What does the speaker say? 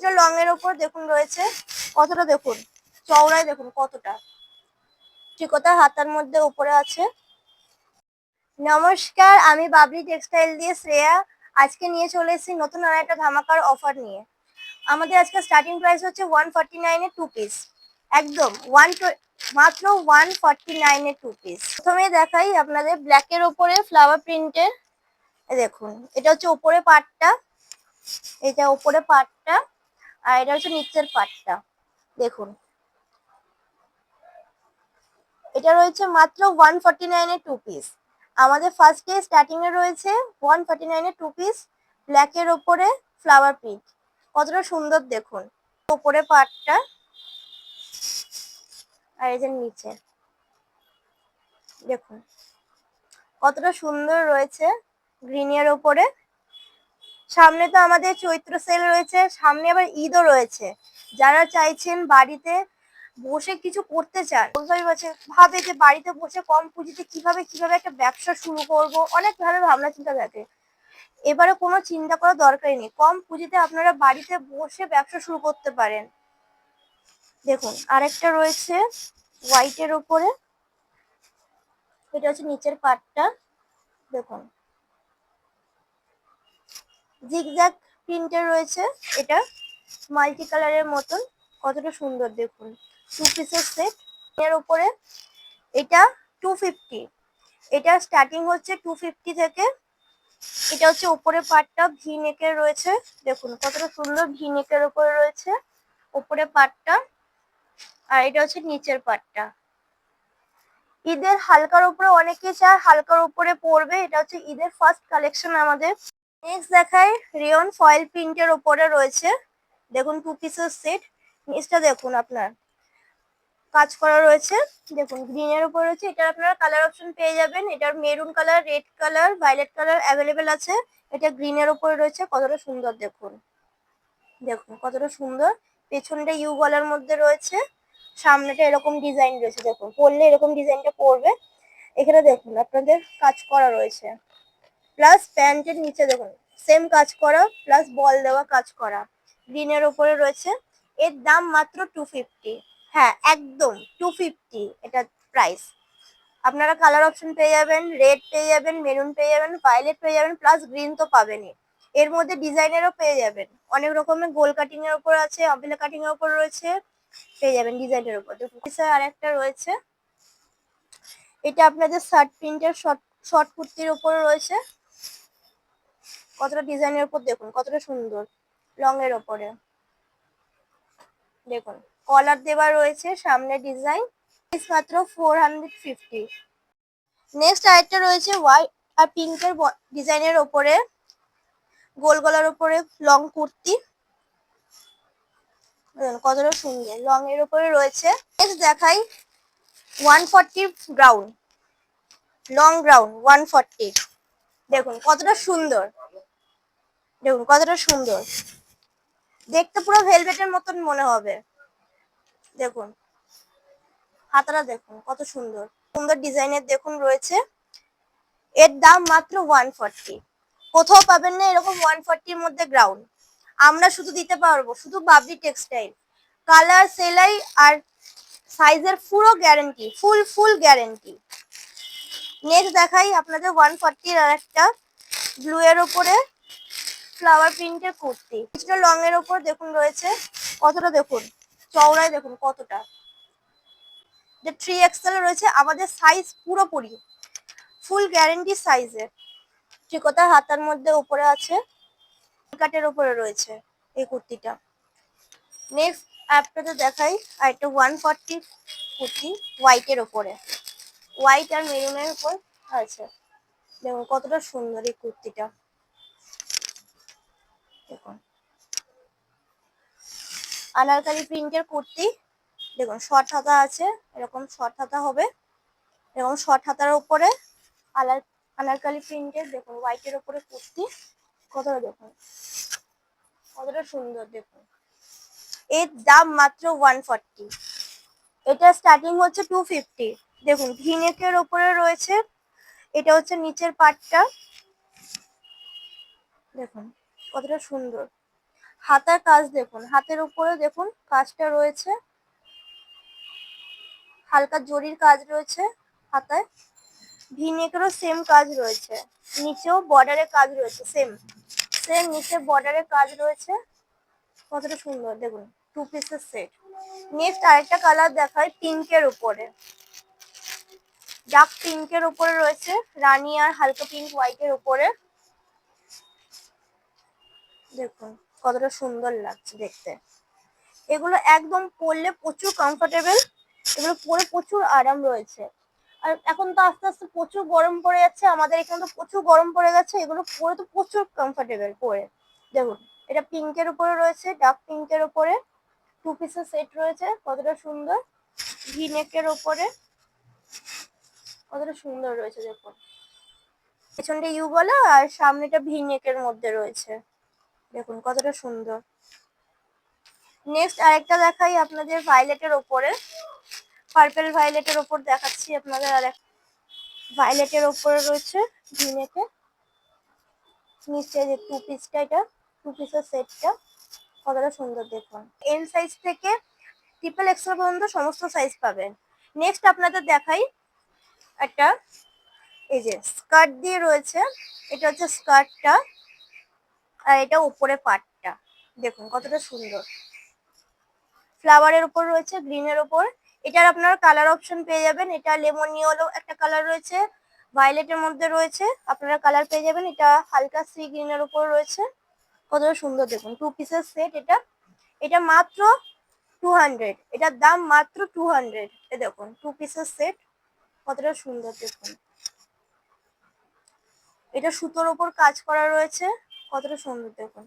কিছুটা লং এর ওপর দেখুন রয়েছে। কতটা দেখুন? চওড়ায় দেখুন কতটা। চিকোতা হাতার মধ্যে উপরে আছে। নমস্কার, আমি বাবলি টেক্সটাইল দিয়ে শ্রেয়া। আজকে নিয়ে চলে এসেছি নতুন আর একটা ধামাকার অফার নিয়ে। আমাদের আজকে স্টার্টিং প্রাইস হচ্ছে ওয়ান ফর্টি নাইনের টু পিস একদম ওয়ান মাত্র ওয়ান ফর্টি নাইনের টু পিস প্রথমে দেখাই আপনাদের ব্ল্যাকের ওপরে ফ্লাওয়ার প্রিন্টের দেখুন, এটা হচ্ছে ওপরে পাটটা এটা ওপরে পাটটা আর এটা হচ্ছে নিচের পাটটা। দেখুন। এটা রয়েছে মাত্র ওয়ান ফর্টি নাইনের টু পিস আমাদের ফার্স্টে স্টার্টিং এ রয়েছে ওয়ান ফর্টি নাইনের টু পিস ব্ল্যাকের ওপরে ফ্লাওয়ার প্রিন্ট কতটা সুন্দর দেখুন। ওপরে পাটটা আর এই নিচে। দেখুন। কতটা সুন্দর রয়েছে। গ্রিনিয়ার ওপরে সামনে তো আমাদের চৈত্র সেল রয়েছে, সামনে আবার ঈদও রয়েছে। যারা চাইছেন বাড়িতে বসে কিছু করতে চান পারছে ভাবে যে বাড়িতে বসে কম পুঁজিতে কীভাবে কীভাবে একটা ব্যবসা শুরু করব, অনেক ভাবে ভাবনা চিন্তা থাকে। এবারে কোনো চিন্তা করার দরকারই নেই। কম পুঁজিতে আপনারা বাড়িতে বসে ব্যবসা শুরু করতে পারেন। দেখুন, আরেকটা রয়েছে হোয়াইটের ওপরে এটা হচ্ছে নিচের পাটটা। দেখুন জিগজ্যাগ প্রিন্টের রয়েছে। এটা মাল্টি কালারের মতন। কতটা সুন্দর দেখুন। টু পিসের সেট এর উপরে এটা টু ফিফটি এটা স্টার্টিং হচ্ছে টু ফিফটি থেকে। এটা হচ্ছে উপরে পাটটা ভি নেকের রয়েছে। দেখুন, কতটা সুন্দর ভি নেকের উপরে রয়েছে। উপরে পাটটা আর এটা হচ্ছে নিচের পাটটা ঈদের হালকার উপরে অনেকে চায় হালকার উপরে পড়বে এটা হচ্ছে ঈদের ফার্স্ট কালেকশন আমাদের। নেক্সট দেখায় রিয়ন ফয়েল প্রিন্টের উপরে রয়েছে। দেখুন টু পিসের সেট নিচটা দেখুন আপনার। কাজ করা রয়েছে। দেখুন গ্রিনের উপর রয়েছে। এটার আপনারা কালার অপশন পেয়ে যাবেন। এটার maroon colour red colour violet colour available আছে। এটা গ্রিনের উপরে রয়েছে। কতটা সুন্দর দেখুন। দেখুন কতটা সুন্দর। পেছনটা ইউ গলার মধ্যে রয়েছে। সামনেটা এরকম ডিজাইন রয়েছে। দেখুন, পরলে এরকম ডিজাইনটা পড়বে এখানে দেখুন, আপনাদের কাজ করা রয়েছে। প্লাস প্যান্টের নিচে দেখুন সেম কাজ করা প্লাস বল দেওয়া কাজ করা। গ্রিনের ওপরে রয়েছে, এর দাম মাত্র টু ফিফটি হ্যাঁ একদম টু ফিফটি এটা প্রাইস আপনারা কালার অপশন পেয়ে যাবেন রেড পেয়ে যাবেন মেরুন পেয়ে যাবেন ভায়োলেট পেয়ে যাবেন প্লাস গ্রিন তো পাবেনই। এর মধ্যে ডিজাইনেরও পেয়ে যাবেন। অনেক রকমের গোল কাটিং এর উপর আছে অম্বিলা কাটিং এর উপর রয়েছে, পেয়ে যাবেন ডিজাইনের উপর। আর একটা রয়েছে। এটা আপনাদের শার্ট প্রিন্টের শর্ট শর্ট কুর্তির উপরে রয়েছে। কতটা ডিজাইনের উপর দেখুন, কতটা সুন্দর লং এর ওপরে। দেখুন কলার দেওয়া রয়েছে, সামনে ডিজাইন মাত্র ফোর হান্ড্রেড ফিফটি নেক্সট আরেকটা রয়েছে হোয়াইট আর পিঙ্কের ডিজাইনের ওপরে, গোল গলার ওপরে লং কুর্তি। কতটা সুন্দর লং এর ওপরে রয়েছে। নেক্সট দেখাই one forty ground long ground one forty দেখুন, কতটা সুন্দর। দেখুন, কতটা সুন্দর। দেখতে পুরো ভেলভেটের মতন মনে হবে। দেখুন, হাতাটা দেখুন, কত সুন্দর। সুন্দর ডিজাইনের দেখুন রয়েছে। এর দাম মাত্র ওয়ান ফর্টি কোথাও পাবেন না এরকম ওয়ান ফর্টির মধ্যে গ্রাউন্ড আমরা শুধু দিতে পারব, শুধু বাবলি টেক্সটাইল কালার সেলাই আর সাইজের পুরো guarantee full full guarantee next দেখাই আপনাদের ওয়ান ফর্টির আর একটা ব্লু এর ওপরে ফ্লাওয়ার প্রিন্টের কুর্তি। কিছুটা লং এর ওপর দেখুন রয়েছে, কতটা দেখুন? চওড়ায় দেখুন কতটা। যে থ্রি এক্সেল রয়েছে আমাদের সাইজ পুরোপুরি ফুল গ্যারেন্টি সাইজের ঠিকতা হাতার মধ্যে উপরে আছে, কাটের উপরে রয়েছে এই কুর্তিটা। নেক্সট আপনাদের দেখাই আর একটা ওয়ান ফর্টি কুর্তি হোয়াইটের ওপরে হোয়াইট আর মেরুনের উপর আছে। দেখুন কতটা সুন্দর এই কুর্তিটা। দেখুন। আনারকালি প্রিন্টের কুর্তি, দেখুন শর্ট হাতা আছে, এরকম শর্ট হাতা হবে। এরকম শর্ট হাতার উপরে আলার আনারকালি প্রিন্টের দেখুন হোয়াইটের উপরে কুর্তি। কতটা দেখুন? কতটা সুন্দর দেখুন। এর দাম মাত্র ওয়ান ফর্টি এটা স্টার্টিং হচ্ছে টু ফিফটি দেখুন ভিনেকের ওপরে রয়েছে। এটা হচ্ছে নিচের পাটটা দেখুন। কতটা সুন্দর। হাতার কাজ দেখুন, হাতের উপরে দেখুন কাজটা রয়েছে। হালকা জরির কাজ রয়েছে হাতায়। ভিনেকেরও সেম কাজ রয়েছে। নিচেও বর্ডারের কাজ রয়েছে সেম সেম নিচে বর্ডারের কাজ রয়েছে। কতটা সুন্দর, দেখুন টু পিসের সেট নেক্সট আরেকটা কালার দেখায় পিঙ্কের উপরে। ডার্ক পিঙ্কের উপরে রয়েছে, রানি আর হালকা পিঙ্ক হোয়াইটের উপরে। দেখুন, কতটা সুন্দর লাগছে দেখতে। এগুলো একদম পরলে প্রচুর কমফোর্টেবল এগুলো পরে প্রচুর আরাম রয়েছে। আর এখন তো আস্তে আস্তে প্রচুর গরম পড়ে যাচ্ছে, আমাদের এখানে তো প্রচুর গরম পড়ে গেছে, এগুলো পরে তো প্রচুর কমফোর্টেবল পরে। দেখুন, এটা পিঙ্কের উপরে রয়েছে ডার্ক পিঙ্কের উপরে। টু পিসের সেট রয়েছে, কতটা সুন্দর। ভি নেকের উপরে। কতটা সুন্দর রয়েছে, দেখুন। পেছনটা ইউ বলা, আর সামনেটা ভি নেকের মধ্যে রয়েছে। দেখুন, কতটা সুন্দর। নেক্সট আরেকটা দেখাই আপনাদের ভাইলেটের ওপরে। পার্পেল ভাইলেটের ওপর দেখাচ্ছি আপনাদের আর ভাইলেটের ওপরে রয়েছে ভিনেকে নিচে যে টু পিসটা এটা টু পিসের সেটটা কতটা সুন্দর দেখুন। এন সাইজ থেকে ট্রিপল এক্সেল পর্যন্ত সমস্ত সাইজ পাবেন। নেক্সট আপনাদের দেখাই একটা, এই যে স্কার্ট দিয়ে রয়েছে। এটা হচ্ছে স্কার্টটা আর এটা উপরে পাটটা। দেখুন, কতটা সুন্দর। ফ্লাওয়ারের উপর রয়েছে গ্রিনের উপর। এটার আপনার কালার অপশন পেয়ে যাবেন। এটা লেমন ইয়েলো একটা কালার রয়েছে। ভায়োলেটের মধ্যে রয়েছে, আপনারা কালার পেয়ে যাবেন। এটা হালকা সি গ্রিনের উপর রয়েছে। কতটা সুন্দর, দেখুন টু পিসের সেট এটা। এটা মাত্র টু হান্ড্রেড এটার দাম মাত্র টু হান্ড্রেড এ দেখুন টু পিসের সেট কতটা সুন্দর, দেখুন। এটা সুতোর ওপর কাজ করা রয়েছে। কতটা সুন্দর দেখুন।